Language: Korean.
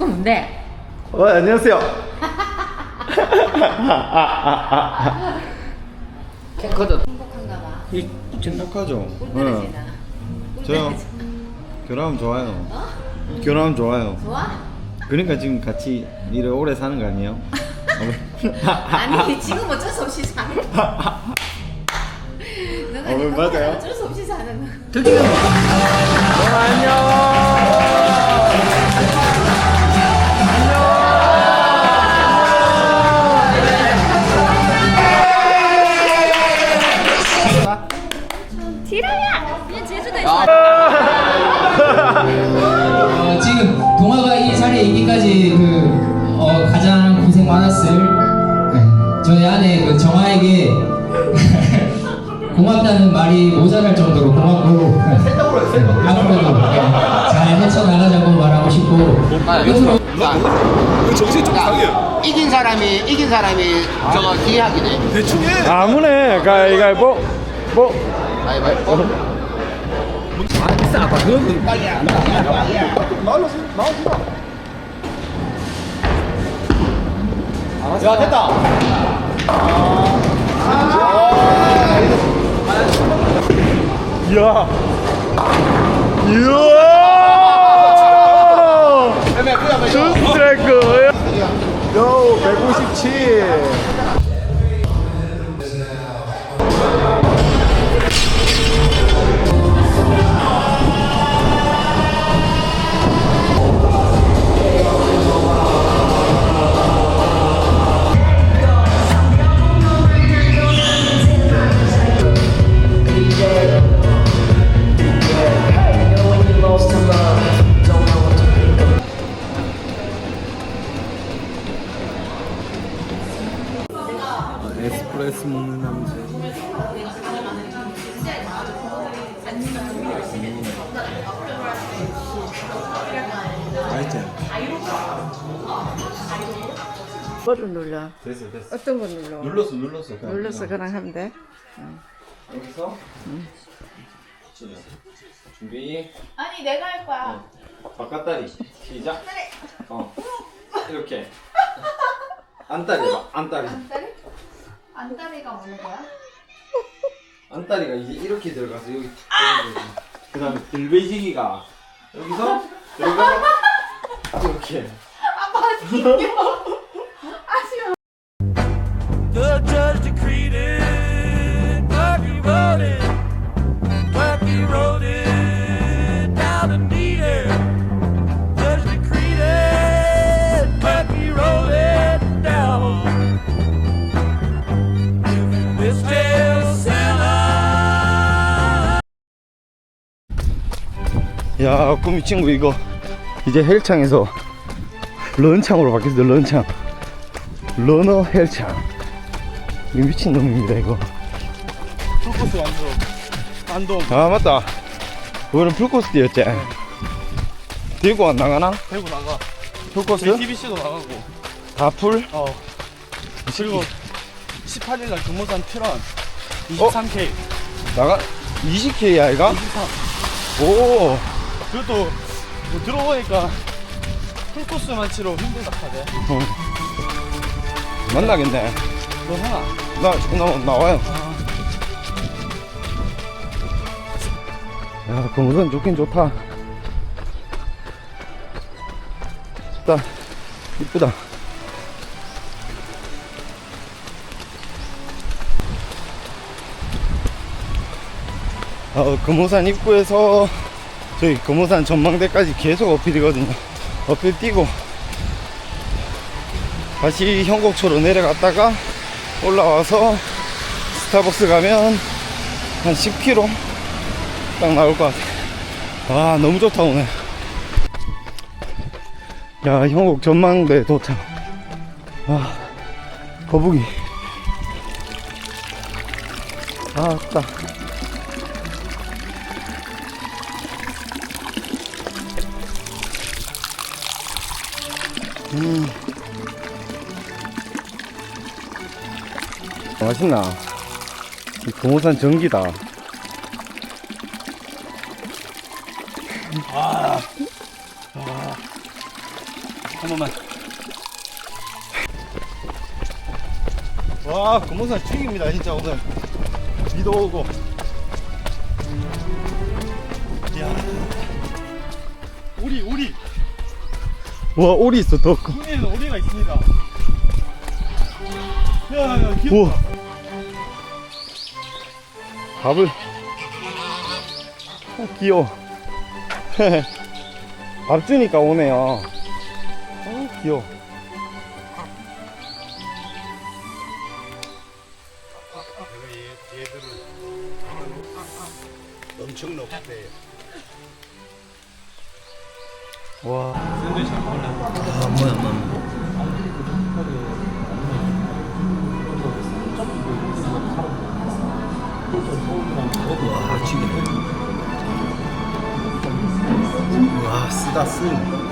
그거 뭔데? 어, 안녕하세요. 캠코더 행복한가 봐. 이 행복하죠. 꿀떨어지나. 저요. 결혼하면 좋아요. 결혼하면 좋아요. 좋아? 그러니까 지금 같이 이래 오래 사는 거 아니에요? 아니 지금 어쩔 수 없이 사는 거. 너가 어, 네 맞아요. 어쩔 수 없이 사는 거. 드디어 저희 아내 그 정아에게 고맙다는 말이 모자랄 정도로 고맙고 앞으로도 네, 잘 헤쳐나가자고 말하고 싶고. 끝으로 야, 이긴 사람이 이긴 사람이 저거 뒤에 하게 돼. 아무네. 가위가위보 뭐 가위바위보. 야 됐다. 이야. 이야. 준트래크. 요 157. 맛있지? 뭐를 눌러? 됐어 됐어. 어떤 거 눌러? 눌렀어 눌렀어. 그냥. 눌러서 그냥 하면 돼. 여기서 준비 아니 내가 할 거야. 바깥다리 시작 어 이렇게 안다리 봐 안다리 안다리? 안다리가 뭐는 거야? 안다리가 이제 이렇게 들어가서 여기 그 다음에 들배지기가 여기서 들어가서 이렇게. The 야 꾸미 친구 이거. 이제 헬창에서 런창으로 바뀌었어 런창. 러너 헬창. 이거 미친놈입니다 이거. 풀코스 완전 안동. 아 맞다. 이거는 풀코스 뛰었지. 들고 안 나가나? 대구 나가. 풀코스? JTBC도 나가고. 다 풀? 어. 그리고 18일날 금호산 트런 23K 나가? 20K 아이가? 23 오 그것도 뭐 들어보니까 풀코스만 치러 힘들다 하대 만나겠네 너 하나? 나, 나 나와요. 야 금우선 좋긴 좋다. 좋다. 이쁘다. 어, 금호산 입구에서 저희 금호산 전망대까지 계속 어필이거든요 어필 뛰고 다시 형곡초로 내려갔다가 올라와서 스타벅스 가면 한 10km 딱 나올 것 같아. 와, 너무 좋다, 오늘. 야, 형곡 전망대 도착. 아, 거북이. 아, 딱. 음. 맛있나? 이 금호산 전기다. 한 번만. 와 금문산 죽입니다 진짜 오늘 비도 오고. 오리, 오리. 와 오리 있어 더 커. 국내에는 오리가 있습니다. 야, 야, 귀엽다. 우와 밥을 어, 귀여워 밥 주니까 오네요 어 귀여워 엄청 높대. 와와 쓰다 쓰